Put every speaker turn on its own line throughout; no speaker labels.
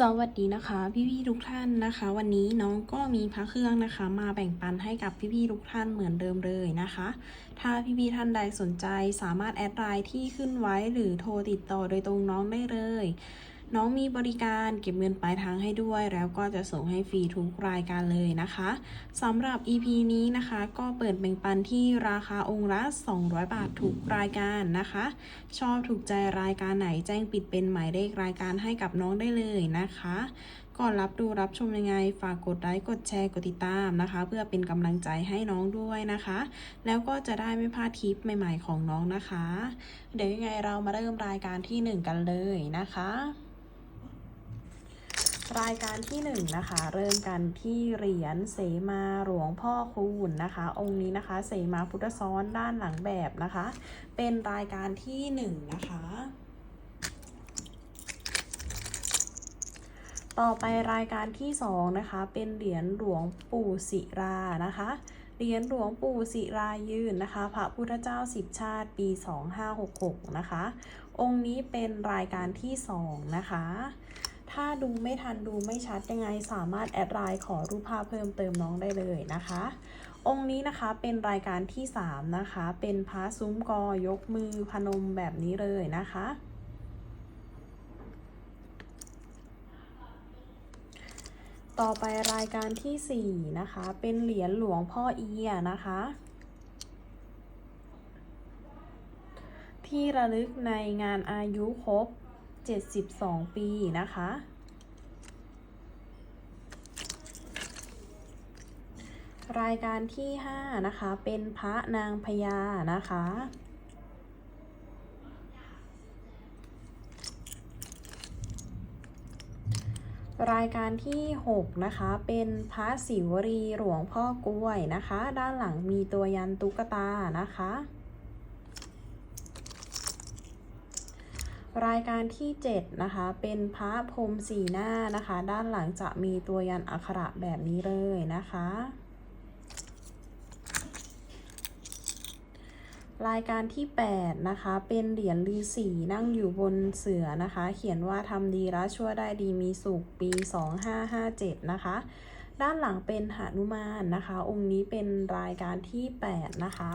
สวัสดีนะคะ พี่ๆทุกท่านนะคะ วันนี้น้องก็มีพระเครื่องนะคะ มาแบ่งปันให้กับพี่ๆทุกท่านเหมือนเดิมเลยนะคะ ถ้าพี่ๆท่านใดสนใจสามารถแอดไลน์ที่ขึ้นไว้หรือโทรติดต่อโดยตรงน้องได้เลย น้องมีบริการเก็บเงินปลายทางให้ด้วย แล้วก็จะส่งให้ฟรีทุกรายการเลยนะคะสำหรับ EP นี้นะคะ ก็เปิดแบ่งปันที่ราคาองค์ละ 200 บาททุกรายการนะคะ ชอบถูกใจรายการไหนแจ้งปิดเป็นหมายเลขรายการให้กับน้องได้เลยนะคะก่อนรับดูรับชมยังไง ฝากกดไลค์กดแชร์กดติดตามนะคะ เพื่อเป็นกำลังใจให้น้องด้วยนะคะ แล้วก็จะได้ไม่พลาดคลิปใหม่ ๆ ของน้องนะคะ เดี๋ยวยังไงเรามาเริ่มรายการที่ 1 กันเลยนะคะ รายการที่1นงนะคะ เริ่มกันที่เหรียญเสมาหลวงพ่อคูณนะคะ องค์นี้นะคะ เสมาพุทธซ้อนด้านหลังแบบนะคะ เป็นรายการที่1นงนะคะต่อไปรายการที่2นะคะ เป็นเหรียญหลวงปู่ศิรานะคะ เหรียญหลวงปู่ศิรายืนนะคะ พระพุทธเจ้าสิบชาติปี 2566 นะคะ องค์นี้เป็นรายการที่2นะคะ ถ้าดูไม่ทันดูไม่ชัดยังไงสามารถแอดไลน์ขอรูปภาพเพิ่มเติมน้องได้เลยนะคะ องค์นี้นะคะเป็นรายการที่ 3 นะคะ เป็นพระซุ้มกอยกมือพนมแบบนี้เลยนะคะต่อไปรายการที่ 4 นะคะ เป็นเหรียญหลวงพ่อเอียนะคะ ที่ระลึกในงานอายุครบ 72 ปีนะคะ รายการที่ 5 นะคะ เป็นพระนางพญานะคะรายการที่ 6 นะคะ เป็นพระศิวรีหลวงพ่อกล้วยนะคะ ด้านหลังมีตัวยันตุ๊กตานะคะ รายการที่ 7 นะคะ เป็นพระพรมสีหน้านะคะ ด้านหลังจะมีตัวยันอักขระแบบนี้เลยนะคะ รายการที่ 8 นะคะ เป็นเหรียญฤาษีนั่งอยู่บนเสือนะคะ เขียนว่าทำดีแล้วชั่วได้ดีมีสุขปี 2557 นะคะ ด้านหลังเป็นหนุมานนะคะ องค์นี้เป็นรายการที่ 8 นะคะ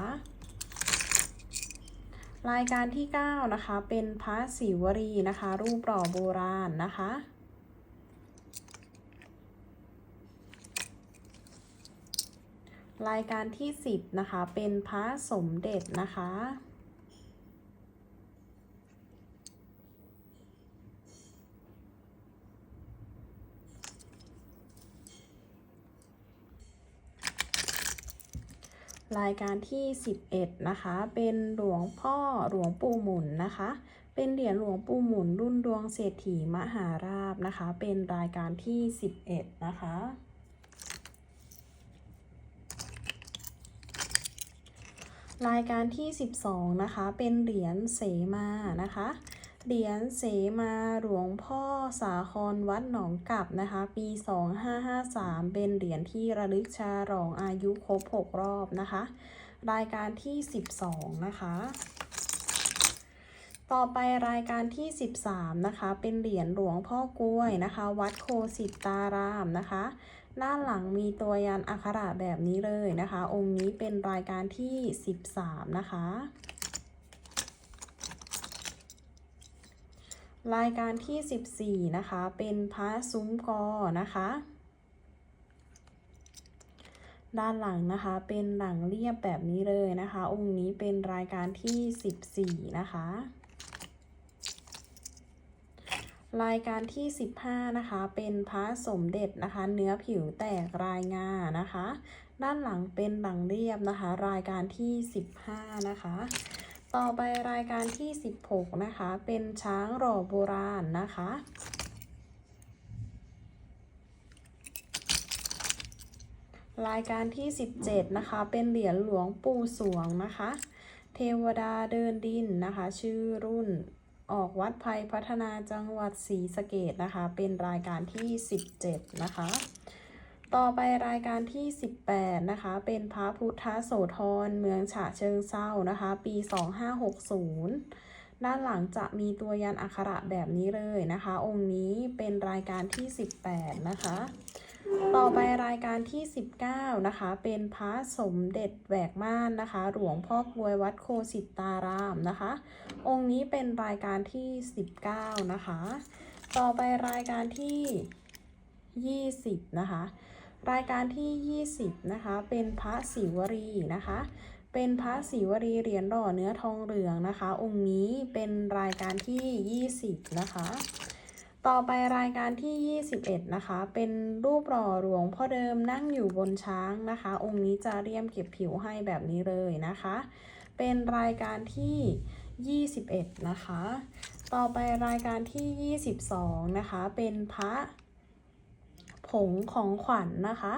รายการที่ 9 นะคะ เป็นพระศิวรีนะคะ รูปหล่อโบราณนะคะ รายการที่ 10 นะคะ เป็นพระสมเด็จนะคะ รายการที่ 11 นะคะ เป็นหลวงพ่อหลวงปู่หมุนนะคะ เป็นเหรียญหลวงปู่หมุนรุ่นดวงเศรษฐีมหาราบนะคะ เป็นรายการที่ 11 นะคะรายการที่ 12 นะคะ เป็นเหรียญเสมานะคะ เหรียญเสมาหลวงพ่อสาครวัดหนองกับนะคะ ปี 2553 เป็นเหรียญที่ระลึกชาลองอายุครบ 6 รอบนะคะ รายการที่ 12 นะคะ ต่อไปรายการที่ 13 นะคะ เป็นเหรียญหลวงพ่อกล้วยนะคะ วัดโคสิตารามนะคะด้านหลังมีตัวยันอักขระแบบนี้เลยนะคะ องค์นี้เป็นรายการที่ 13 นะคะ รายการที่ 14 นะคะ เป็นพระซุ้มกอนะคะ ด้านหลังนะคะ เป็นหลังเรียบแบบนี้เลยนะคะ องค์นี้เป็นรายการที่ 14 นะคะ รายการที่ 15 นะคะ เป็นพระสมเด็จนะคะ เนื้อผิวแตกรายงานะคะ ด้านหลังเป็นหลังเรียบนะคะ รายการที่ 15 นะคะ ต่อไปรายการที่ 16 นะคะ เป็นช้างหล่อโบราณนะคะ รายการที่ 17 นะคะ เป็นเหรียญหลวงปู่สวงนะคะ เทวดาเดินดินนะคะ ชื่อรุ่นออกวัดภัยพัฒนาจังหวัดศรีสะเกดนะคะ เป็นรายการที่ 17 นะคะ ต่อไปรายการที่ 18 นะคะ เป็นพระพุทธโสธรเมืองฉะเชิงเซานะคะ ปี 2560 ด้านหลังจะมีตัวยันอักขระแบบนี้เลยนะคะ องค์นี้เป็นรายการที่ 18 นะคะ ต่อไปรายการที่ 19 นะคะ เป็นพระสมเด็จแหวกม่านนะคะ หลวงพ่อกลวยวัดโคสิตารามนะคะ องค์นี้เป็นรายการที่ 19 นะคะ ต่อไปรายการที่ 20 นะคะ รายการที่ 20 นะคะ เป็นพระศิวรีนะคะ เป็นพระศิวรีเหรียญหล่อเนื้อทองเหลืองนะคะ องค์นี้เป็นรายการที่ 20 นะคะ ต่อไปรายการที่ 21 นะคะ เป็นรูปหล่อหลวงพ่อเดิมนั่งอยู่บนช้างนะคะ องค์นี้จะเรียมเก็บผิวให้แบบนี้เลยนะคะ เป็นรายการที่ 21 นะคะ ต่อไปรายการที่ 22 นะคะ เป็นพระ ผงของขวัญนนะคะ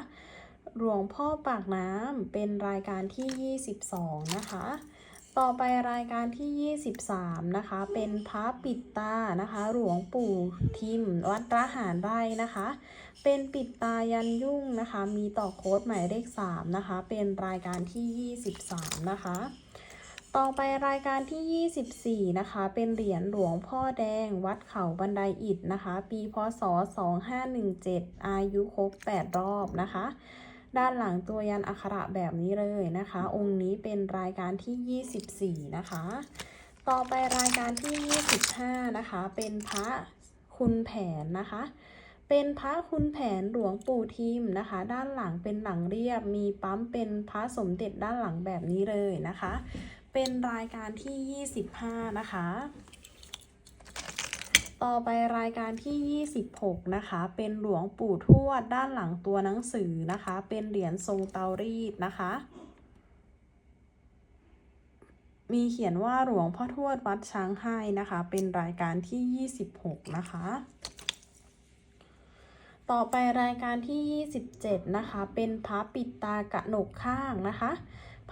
หลวงพ่อปากน้ำเป็นรายการที่ 22 นะคะ ต่อไปรายการที่ 23 นะคะ เป็นพระปิดตานะคะ หลวงปู่ทิมวัดระหารไร่นะคะ เป็นปิดตายันยุ่งนะคะ มีต่อโค้ดหมายเลข 3 นะคะ เป็นรายการที่ 23 นะคะ ต่อไปรายการที่ 24 นะคะ เป็นเหรียญหลวงพ่อแดง วัดเขาบันไดอิฐนะคะ ปีพศ 2517 อายุครบ 8 รอบนะคะ ด้านหลังตัวยันอักขระแบบนี้เลยนะคะ องค์นี้เป็นรายการที่ 24 นะคะ ต่อไปรายการที่ 25 นะคะ เป็นพระคุณแผนนะคะ เป็นพระคุณแผนหลวงปู่ทิมนะคะ ด้านหลังเป็นหลังเรียบ มีปั๊มเป็นพระสมเด็จด้านหลังแบบนี้เลยนะคะ เป็นรายการที่ 25 นะคะ ต่อไปรายการที่ 26 นะคะ เป็นหลวงปู่ทวดด้านหลังตัวหนังสือนะคะ เป็นเหรียญทรงเตารีดนะคะ มีเขียนว่าหลวงพ่อทวดวัดช้างให้นะคะ เป็นรายการที่ 26 นะคะต่อไปรายการที่ 27 นะคะ เป็นพระปิดตากระหนกข้างนะคะ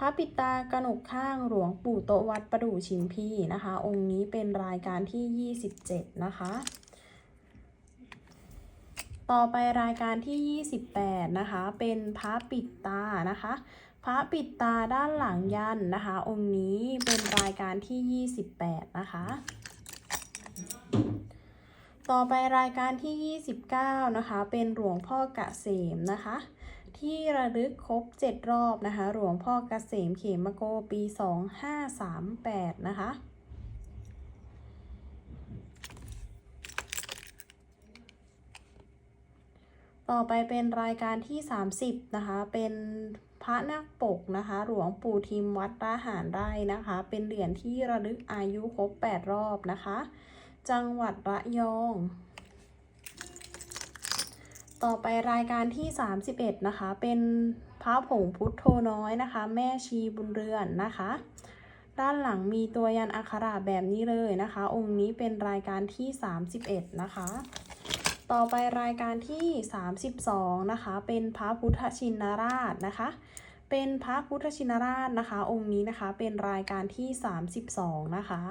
พระปิตากระหนกข้างหลวงปู่โตวัดประดู่ชิมพีนะคะ องค์นี้เป็นรายการที่ 27 นะคะ ต่อไปรายการที่ 28 นะคะ เป็นพระปิดตานะคะ พระปิดตาด้านหลังยันนะคะ องค์นี้เป็นรายการที่ 28 นะคะต่อไปรายการที่ 29 นะคะ เป็นหลวงพ่อกะเสมนะคะ ที่ระลึกครบ 7 รอบนะคะ หลวงพ่อกเกษมเขมโกปี 2538 นะคะ ต่อไปเป็นรายการที่ 30 นะคะ เป็นพระนาคปกนะคะ หลวงปู่ทิมวัดราหารไร่นะคะ เป็นเหรียญที่ระลึกอายุครบ 8 รอบนะคะ จังหวัดระยอง ต่อไปรายการที่ 31 นะคะ เป็นพระผงพุทโธน้อยนะคะ แม่ชีบุญเรือนนะคะ ด้านหลังมีตัวยันอักขระแบบนี้เลยนะคะ องค์นี้เป็นรายการที่ 31 นะคะ ต่อไปรายการที่ 32 นะคะ เป็นพระพุทธชินราชนะคะ เป็นพระพุทธชินราชนะคะ องค์นี้นะคะเป็นรายการที่ 32 นะคะ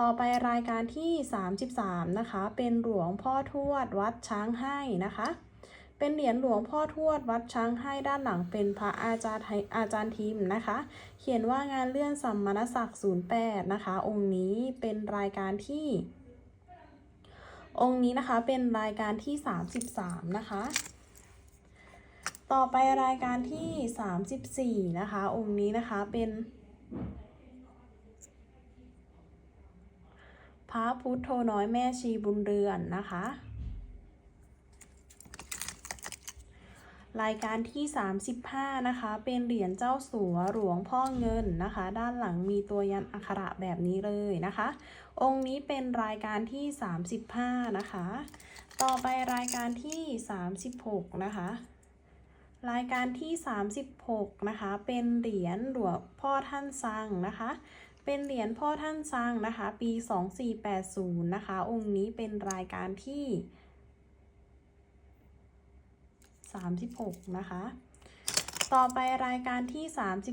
ต่อไปรายการที่ 33 นะคะ เป็นหลวงพ่อทวดวัดช้างให้นะคะ เป็นเหรียญหลวงพ่อทวดวัดช้างให้ด้านหลังเป็นพระอาจารย์อาจารย์ทิมนะคะ เขียนว่างานเลื่อนสัมมณศักดิ์08 นะคะ องค์นี้เป็นรายการที่ องค์นี้นะคะเป็นรายการที่ 33 นะคะต่อไปรายการที่ 34 นะคะ องค์นี้นะคะเป็น พระพุทโธน้อยแม่ชีบุญเรือนนะคะ รายการที่ 35 นะคะ เป็นเหรียญเจ้าสัวหลวงพ่อเงินนะคะ ด้านหลังมีตัวยันอักขระแบบนี้เลยนะคะ องค์นี้เป็นรายการที่ 35 นะคะ ต่อไปรายการที่ 36 นะคะรายการที่ 36 นะคะ เป็นเหรียญหลวงพ่อท่านซังนะคะ เป็นเหรียญพ่อท่านซังนะคะ ปี 2480 นะคะ องค์นี้เป็นรายการที่ 36 นะคะ ต่อไปรายการที่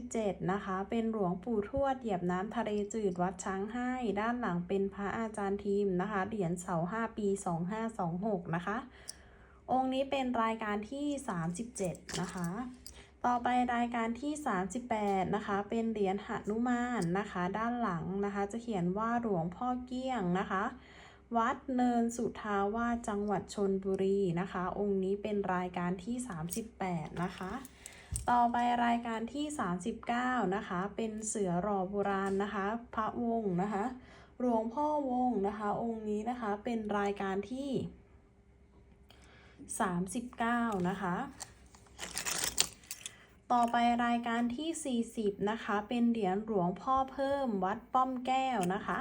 37 นะคะ เป็นหลวงปู่ทวดเหยียบน้ำทะเลจืดวัดช้างให้ด้านหลังเป็นพระอาจารย์ทีมนะคะ เหรียญเสา 5 ปี 2526 นะคะ องค์นี้เป็นรายการที่ 37 นะคะ ต่อไปรายการที่ 38 นะคะ เป็นเหรียญหนุมานนะคะ ด้านหลังนะคะ จะเขียนว่าหลวงพ่อเกี้ยงนะคะ วัดเนินสุทาวาสจังหวัดชนบุรีนะคะ องค์นี้เป็นรายการที่ 38 นะคะ ต่อไปรายการที่ 39 นะคะ เป็นเสือหล่อโบราณนะคะ พระวงศ์นะคะ หลวงพ่อวงศ์นะคะ องค์นี้นะคะเป็นรายการที่ 39 นะคะ ต่อไปรายการที่ 40 นะคะ เป็นเหรียญหลวงพ่อเพิ่มวัดป้อมแก้วนะคะ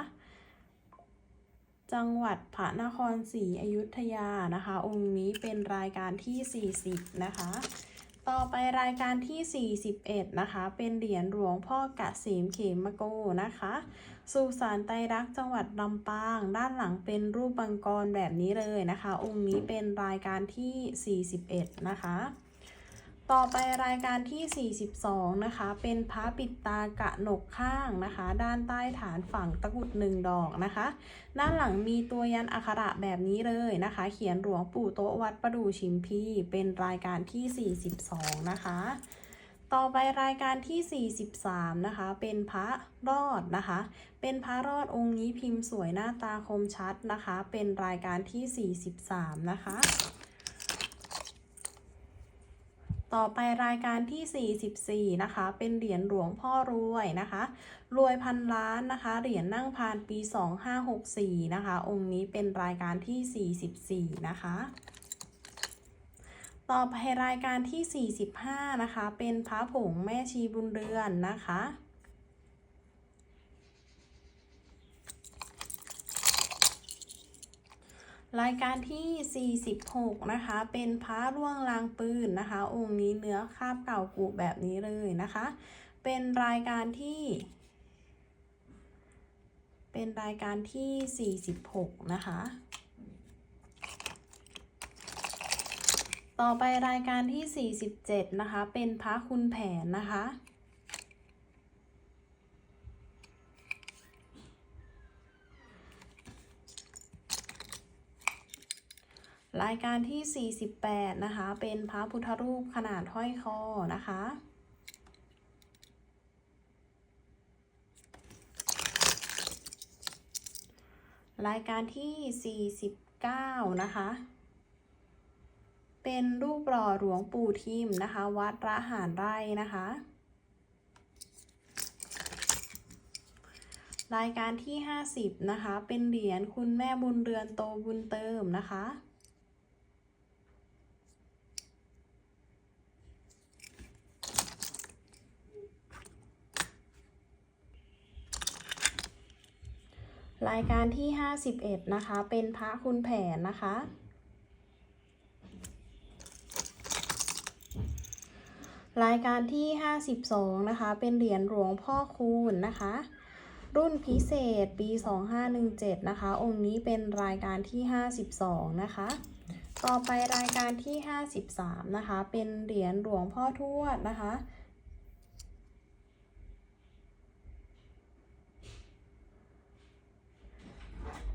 จังหวัดพระนครศรีอยุธยานะคะ องค์นี้เป็นรายการที่ 40 นะคะ ต่อไปรายการที่ 41 นะคะ เป็นเหรียญหลวงพ่อกะเสมเขมโกนะคะสุสานไตรรักจังหวัดลำปาง ด้านหลังเป็นรูปบังกรแบบนี้เลยนะคะ องค์นี้เป็นรายการที่ 41 นะคะ ต่อไปรายการที่ 42 นะคะ เป็นพระปิดตากะหนกข้างนะคะ ด้านใต้ฐานฝั่งตะกุดหนึ่งดอกนะคะ ด้านหลังมีตัวยันอักขระแบบนี้เลยนะคะ เขียนหลวงปู่โตะวัดประดูชิมพี เป็นรายการที่ 42 นะคะ ต่อไปรายการที่ 43 นะคะ เป็นพระรอดนะคะ เป็นพระรอดองค์นี้พิมพ์สวยหน้าตาคมชัดนะคะ เป็นรายการที่ 43 นะคะ ต่อไปรายการที่ 44 นะคะ เป็นเหรียญหลวงพ่อรวยนะคะ รวยพันล้านนะคะ เหรียญนั่งพานปี 2564 นะคะ องค์นี้เป็นรายการที่ 44 นะคะ ต่อไปรายการที่ 45 นะคะ เป็นพระผงแม่ชีบุญเรือนนะคะ รายการที่ 46 นะคะ เป็นพระร่วงลางปืนนะคะ องค์นี้เนื้อคาบเก่ากุแบบนี้เลยนะคะ เป็นรายการที่ เป็นรายการที่ 46 นะคะ ต่อไปรายการที่ 47 นะคะ เป็นพระคุณแผนนะคะ รายการที่ 48 นะคะ เป็นพระพุทธรูปขนาดห้อยคอนะคะ รายการที่ 49 นะคะ เป็นรูปหล่อหลวงปู่ทิมนะคะ วัดระหารไร่นะคะ รายการที่ 50 นะคะ เป็นเหรียญคุณแม่บุญเรือนโตบุญเติมนะคะ รายการที่ 51 นะคะ เป็นพระคุณแผนนะคะ รายการที่ 52 นะคะ เป็นเหรียญหลวงพ่อคูณนะคะ รุ่นพิเศษปี 2517 นะคะ องค์นี้เป็นรายการที่ 52 นะคะ ต่อไปรายการที่ 53 นะคะ เป็นเหรียญหลวงพ่อทวดนะคะ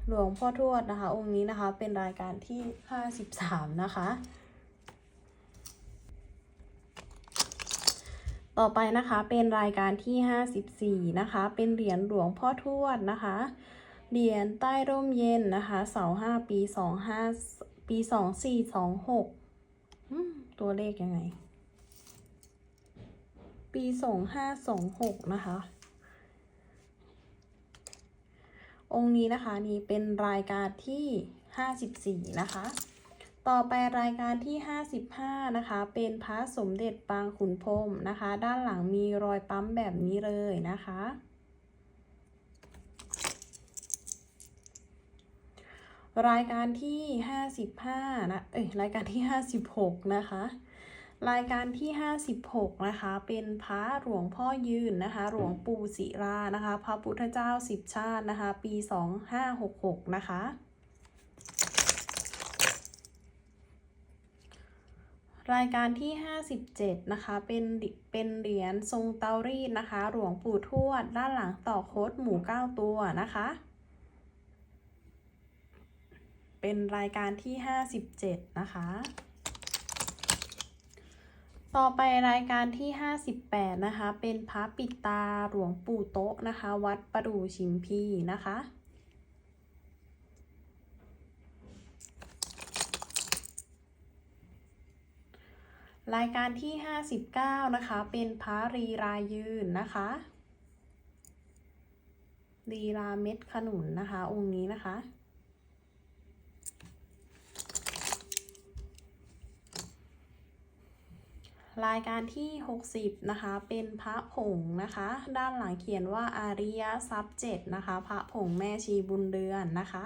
หลวงพ่อทวดนะคะ องค์นี้นะคะเป็นรายการที่53นะคะ ต่อไปนะคะเป็นรายการที่54นะคะ เป็นเหรียญหลวงพ่อทวดนะคะ เหรียญใต้ร่มเย็นนะคะเสาห้าปี25ปี2426อืมตัวเลขยังไง ปี2526นะคะ องค์นี้นะคะนี่เป็นรายการที่ 54 นะคะ ต่อไปรายการที่ 55 นะคะ เป็นพระสมเด็จปางขุนพรมนะคะ ด้านหลังมีรอยปั๊มแบบนี้เลยนะคะ รายการที่ 55 นะ เอ้ยรายการที่ 56 นะคะ รายการที่ 56 นะคะ เป็นพระหลวงพ่อยืนนะคะ หลวงปู่ศิรานะคะ พระพุทธเจ้าสิบชาตินะคะ ปี 2566 นะคะ รายการที่ 57 นะคะ เป็นเป็นเหรียญทรงเตารีดนะคะ หลวงปู่ทวด ด้านหลังต่อโคดหมู9ตัวนะคะเป็นรายการที่ 57 นะคะ ต่อไปรายการที่ 58 นะคะ เป็นพระปิดตาหลวงปู่โต๊ะนะคะ วัดประดู่ชิมพีนะคะ รายการที่ 59 นะคะ เป็นพระรีรายืนนะคะรีราเม็ดขนุนนะคะ องค์นี้นะคะ รายการที่ 60 นะคะ เป็นพระผงนะคะ ด้านหลังเขียนว่าอาริยทรัพย์เจ็ดนะคะ พระผงแม่ชีบุญเดือนนะคะ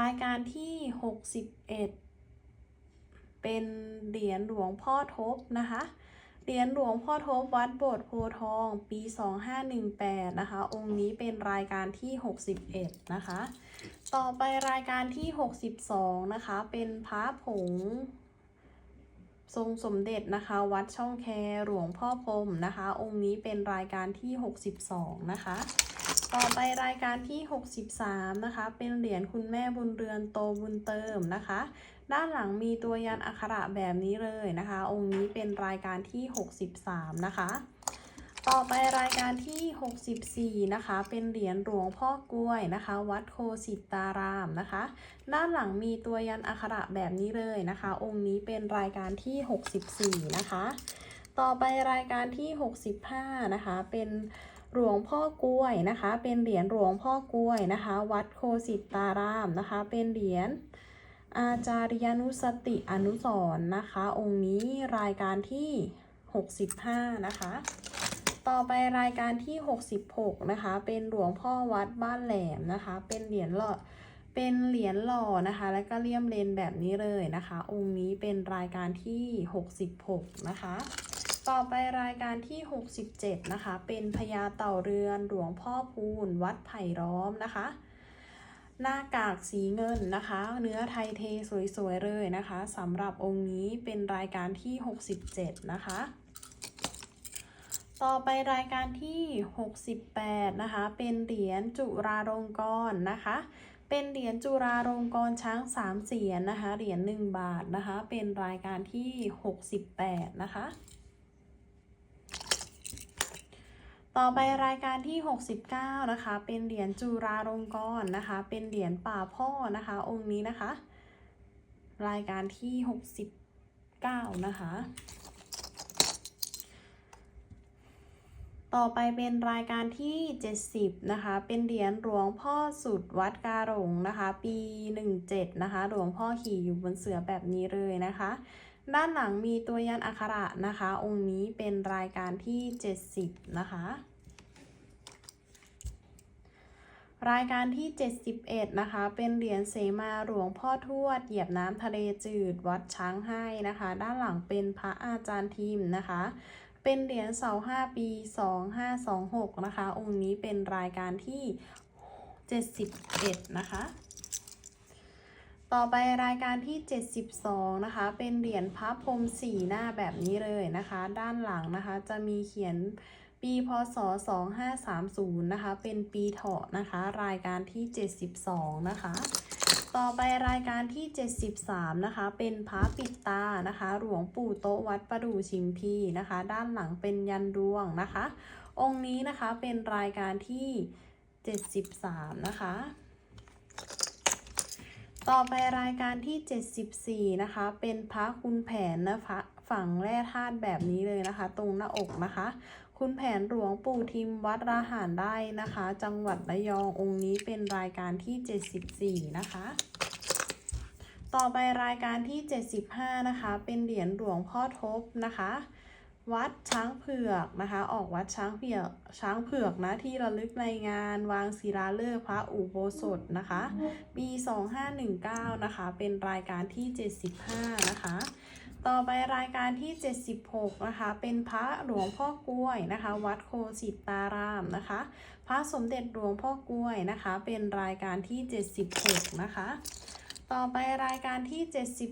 รายการที่ 61 เป็นเหรียญหลวงพ่อทบนะคะเหรียญหลวงพ่อทบวัดโบสถ์โพทองปี 2518 นะคะ องค์นี้เป็นรายการที่ 61 นะคะ ต่อไปรายการที่ 62 นะคะ เป็นพระผง ทรงสมเด็จนะคะ วัดช่องแคหลวงพ่อพรมนะคะ องค์นี้เป็นรายการที่ 62 นะคะ ต่อไปรายการที่ 63 นะคะ เป็นเหรียญคุณแม่บุญเรือนโตบุญเติมนะคะ ด้านหลังมีตัวยันอักขระแบบนี้เลยนะคะ องค์นี้เป็นรายการที่ 63 นะคะ ต่อไปรายการที่ 64 นะคะ เป็นเหรียญหลวงพ่อกล้วยนะคะ วัดโคสิตารามนะคะ ด้านหลังมีตัวยันอักขระแบบนี้เลยนะคะ องค์นี้เป็นรายการที่ 64 นะคะ ต่อไปรายการที่ 65 นะคะ เป็นหลวงพ่อกล้วยนะคะ เป็นเหรียญหลวงพ่อกล้วยนะคะ วัดโคสิตารามนะคะ เป็นเหรียญอาจาริยนุสติอนุสร์นะคะ องค์นี้รายการที่ 65 นะคะ ต่อไปรายการที่ 66 นะคะ เป็นหลวงพ่อวัดบ้านแหลมนะคะ เป็นเหรียญหล่อเป็นเหรียญหล่อนะคะ แล้วก็เลี่ยมเลนแบบนี้เลยนะคะ องค์นี้เป็นรายการที่ 66 นะคะ ต่อไปรายการที่ 67 นะคะ เป็นพญาเต่าเรือนหลวงพ่อพูนวัดไผ่ล้อมนะคะหน้ากากสีเงินนะคะ เนื้อไทยเทสวยๆเลยนะคะสำหรับองค์นี้เป็นรายการที่ 67 นะคะ ต่อไปรายการที่ 68 นะคะ เป็นเหรียญจุราลงกรณ์นะคะ เป็นเหรียญจุราลงกรณ์ช้างสามเสียนนะคะ เหรียญ1บาทนะคะ เป็นรายการที่ 68 นะคะ ต่อไปรายการที่ 69 นะคะ เป็นเหรียญจุราลงกรณ์นะคะ เป็นเหรียญป่าพ่อนะคะ องค์นี้นะคะ รายการที่ 69 นะคะ ต่อไปเป็นรายการที่ 70 นะคะ เป็นเหรียญหลวงพ่อสุดวัดกาหลงนะคะ ปี 17 นะคะ หลวงพ่อขี่อยู่บนเสือแบบนี้เลยนะคะ ด้านหลังมีตัวยันอักขระนะคะ องค์นี้เป็นรายการที่ 70 นะคะ รายการที่ 71 นะคะ เป็นเหรียญเสมาหลวงพ่อทวด เหยียบน้ำทะเลจืดวัดช้างให้นะคะ ด้านหลังเป็นพระอาจารย์ทิมนะคะ เป็นเหรียญเสาห้าปี 2526 นะคะ องค์นี้เป็นรายการที่ 71 นะคะ ต่อไปรายการที่ 72 นะคะ เป็นเหรียญพระพรหมสีหน้าแบบนี้เลยนะคะ ด้านหลังนะคะจะมีเขียน ปีพศ 2530 นะคะ เป็นปีเถาะนะคะ รายการที่ 72 นะคะ ต่อไปรายการที่ 73 นะคะ เป็นพระปิดตานะคะ หลวงปู่โต๊ะวัดประดู่ชิมพีนะคะ ด้านหลังเป็นยันดวงนะคะ องค์นี้นะคะเป็นรายการที่ 73 นะคะต่อไปรายการที่ 74 นะคะ เป็นพระคุณแผนนะคะฝั่งแร่ธาตุแบบนี้เลยนะคะ ตรงหน้าอกนะคะ คุณแผนหลวงปู่ทิมวัดราหารได้นะคะ จังหวัดระยององค์นี้เป็นรายการที่ 74 นะคะ ต่อไปรายการที่ 75 นะคะ เป็นเหรียญหลวงพ่อทบนะคะ วัดช้างเผือกนะคะ ออกวัดช้างเผือกช้างเผือกนะที่ระลึกในงานวางศิลาฤกษ์พระอุโบสถนะคะปี2519 นะคะ เป็นรายการที่ 75 นะคะ ต่อไปรายการที่ 76 นะคะ เป็นพระหลวงพ่อกล้วยนะคะ วัดโคสิตารามนะคะ พระสมเด็จหลวงพ่อกล้วยนะคะ เป็นรายการที่ 76 นะคะ ต่อไปรายการที่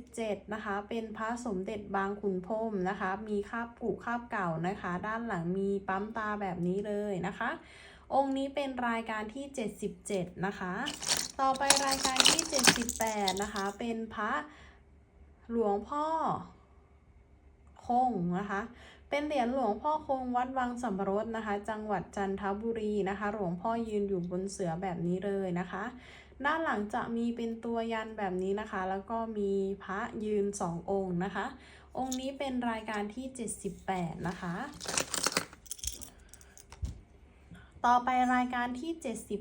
77 นะคะ เป็นพระสมเด็จบางขุนพรมนะคะ มีคาบกุคาบเก่านะคะ ด้านหลังมีปั๊มตาแบบนี้เลยนะคะ องค์นี้เป็นรายการที่ 77 นะคะ ต่อไปรายการที่ 78 นะคะ เป็นพระหลวงพ่อ คงนะคะ เป็นเหรียญหลวงพ่อคงวัดวังสัมปรสนะคะ จังหวัดจันทบุรีนะคะ หลวงพ่อยืนอยู่บนเสือแบบนี้เลยนะคะ ด้านหลังจะมีเป็นตัวยันแบบนี้นะคะ แล้วก็มีพระยืนสององค์นะคะ องค์นี้เป็นรายการที่ 78 นะคะ ต่อไปรายการที่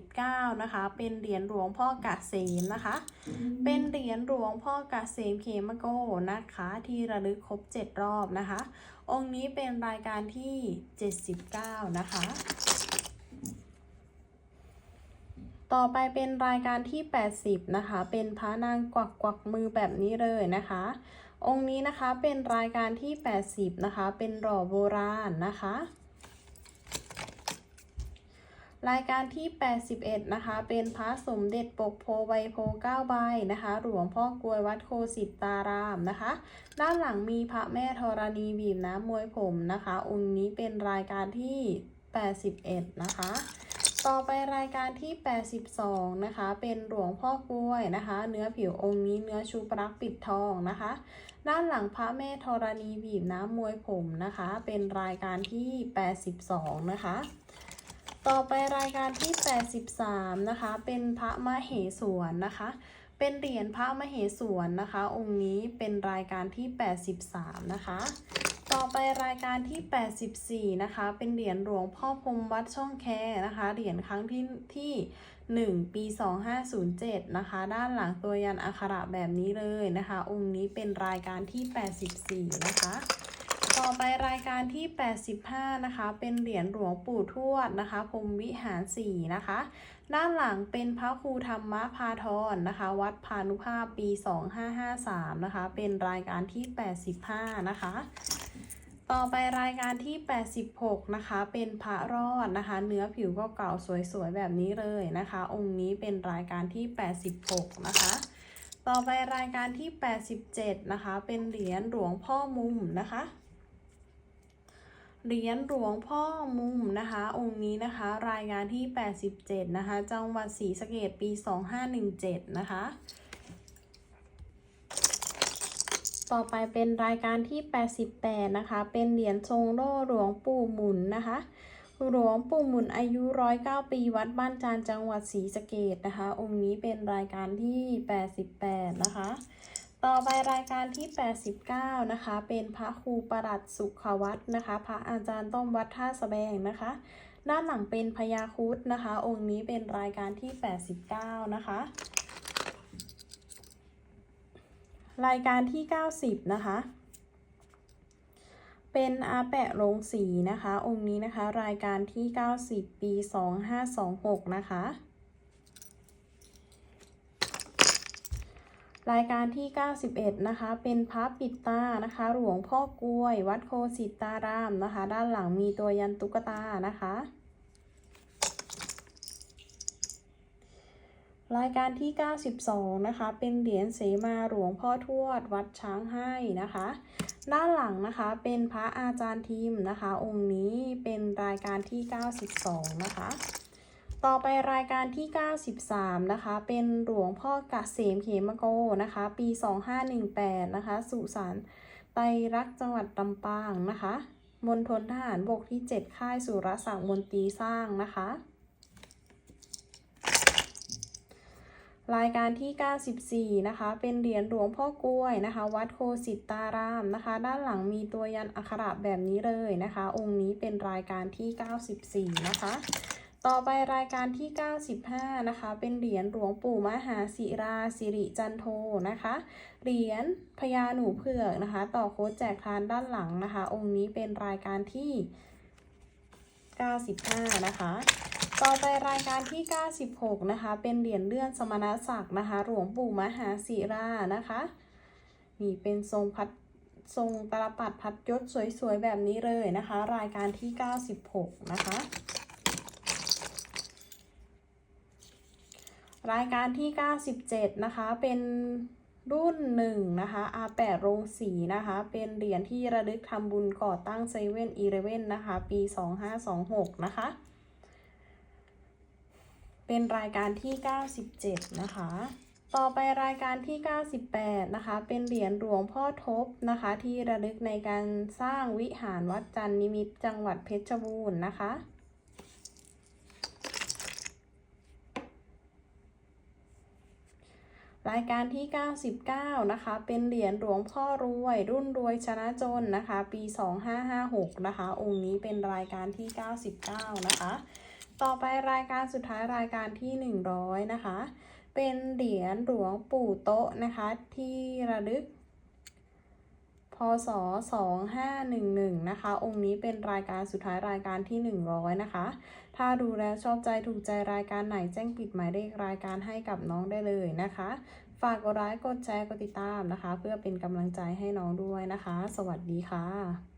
79 นะคะ เป็นเหรียญหลวงพ่อกะเสมนะคะ เป็นเหรียญหลวงพ่อกะเสมเขมโกนะคะ ที่ระลึกครบ 7 รอบนะคะ องค์นี้เป็นรายการที่ 79 นะคะ ต่อไปเป็นรายการที่ 80 นะคะ เป็นพระนางกวักกวักมือแบบนี้เลยนะคะ องค์นี้นะคะเป็นรายการที่ 80 นะคะ เป็นหล่อโบราณนะคะ รายการที่ 81 นะคะ เป็นพระสมเด็จปกโพใบโพ9ใบนะคะ หลวงพ่อกลวยวัดโคสิตารามนะคะ ด้านหลังมีพระแม่ธรณีบีบน้ำมวยผมนะคะ องค์นี้เป็นรายการที่ 81 นะคะ ต่อไปรายการที่ 82 นะคะ เป็นหลวงพ่อกล้วยนะคะ เนื้อผิวองค์นี้เนื้อชูปรักปิดทองนะคะ ด้านหลังพระแม่ธรณีบีบน้ำมวยผมนะคะ เป็นรายการที่ 82 นะคะ ต่อไปรายการที่ 83 นะคะ เป็นพระมเหสวนนะคะ เป็นเหรียญพระมเหสวนนะคะ องค์นี้เป็นรายการที่ 83 นะคะ ต่อไปรายการที่ 84 นะคะ เป็นเหรียญหลวงพ่อพรมวัดช่องแคนะคะ เหรียญครั้งที่ที่ 1 ปี 2507 นะคะ ด้านหลังตัวยันอักขระแบบนี้เลยนะคะ องค์นี้เป็นรายการที่ 84 นะคะ ต่อไปรายการที่ 85 นะคะ เป็นเหรียญหลวงปู่ทวดนะคะพรมวิหาร4นะคะ ด้านหลังเป็นพระครูธรรมพาทรนะคะ วัดพานุภาพปี 2553 นะคะ เป็นรายการที่ 85 นะคะ ต่อไปรายการที่ 86 นะคะ เป็นพระรอดนะคะ เนื้อผิวก็เก่าสวยๆ แบบนี้เลยนะคะ องค์นี้เป็นรายการที่ 86 นะคะต่อไปรายการที่ 87 นะคะ เป็นเหรียญหลวงพ่อมุมนะคะ เหรียญหลวงพ่อมุมนะคะ องค์นี้นะคะ รายการที่ 87 นะคะ จังหวัดศรีสะเกดปี 2517 นะคะ ต่อไปเป็นรายการที่ 88 นะคะ เป็นเหรียญทรงโล่หลวงปู่หมุนนะคะหลวงปู่หมุนอายุ 109 ปีวัดบ้านจานจังหวัดศรีสะเกดนะคะ องค์นี้เป็นรายการที่ 88 นะคะ ต่อไปรายการที่ 89 นะคะ เป็นพระครูประหลัดสุขวัตรนะคะ พระอาจารย์ต้อมวัดท่าสะแบงนะคะ ด้านหลังเป็นพญาคุดนะคะ องค์นี้เป็นรายการที่ 89 นะคะ รายการที่ 90 นะคะ เป็นอาแปะโรงสีนะคะ องค์นี้นะคะ รายการที่ 90 ปี 2526 นะคะ รายการที่ 91 นะคะ เป็นพระปิดตานะคะ หลวงพ่อกล้วย วัดโคสิตารามนะคะ ด้านหลังมีตัวยันตุ๊กตานะคะ รายการที่ 92 นะคะ เป็นเหรียญเสมาหลวงพ่อทวด วัดช้างให้นะคะ ด้านหลังนะคะเป็นพระอาจารย์ทิมนะคะ องค์นี้เป็นรายการที่ 92 นะคะ ต่อไปรายการที่ 93 นะคะ เป็นหลวงพ่อกะเสมเขมโกนะคะ ปี 2518 นะคะ สุสานไตรรักจังหวัดลำปางนะคะมณฑลทหารบกที่ 7 ค่ายสุรศักดิ์มนตรีสร้างนะคะ รายการที่ 94 นะคะ เป็นเหรียญหลวงพ่อกล้วยนะคะ วัดโคสิตารามนะคะ ด้านหลังมีตัวยันอักขระแบบนี้เลยนะคะ องค์นี้เป็นรายการที่ 94 นะคะ ต่อไปรายการที่ 95 นะคะ เป็นเหรียญหลวงปู่มหาศิราสิริจันโทนะคะ เหรียญพญาหนูเผือกนะคะ ต่อโค้ดแจกทานด้านหลังนะคะ องค์นี้เป็นรายการที่ 95 นะคะ ต่อไปรายการที่ 96 นะคะ เป็นเหรียญเลื่อนสมณศักดิ์นะคะ หลวงปู่มหาศิรานะคะ นี่เป็นทรงพัดทรงตลปัดพัดยศสวยๆแบบนี้เลยนะคะ รายการที่ 96 นะคะ รายการที่ 97 นะคะ เป็นรุ่นหนึ่งนะคะอาแปดโรงสีนะคะ เป็นเหรียญที่ระลึกทำบุญก่อตั้งเซเว่นอีเลเว่นนะคะ ปี 2526 นะคะ เป็นรายการที่ 97 นะคะ ต่อไปรายการที่ 98 นะคะ เป็นเหรียญหลวงพ่อทบนะคะ ที่ระลึกในการสร้างวิหารวัดจันนิมิตจังหวัดเพชรบูรณ์นะคะ รายการที่ 99 นะคะ เป็นเหรียญหลวงพ่อรวย รุ่นรวยชนะจนนะคะ ปี 2556 นะคะ องค์นี้เป็นรายการที่ 99 นะคะ ต่อไปรายการสุดท้ายรายการที่ 100 นะคะ เป็นเหรียญหลวงปู่โต๊ะนะคะ ที่ระลึก พศ 2511 นะคะ องค์นี้เป็นรายการสุดท้ายรายการที่ 100 นะคะ ถ้าดูแล้วชอบใจถูกใจรายการไหนแจ้งปิดหมายเลขรายการให้กับน้องได้เลยนะคะ ฝากกดไลค์กดแชร์กดติดตามนะคะ เพื่อเป็นกำลังใจให้น้องด้วยนะคะ สวัสดีค่ะ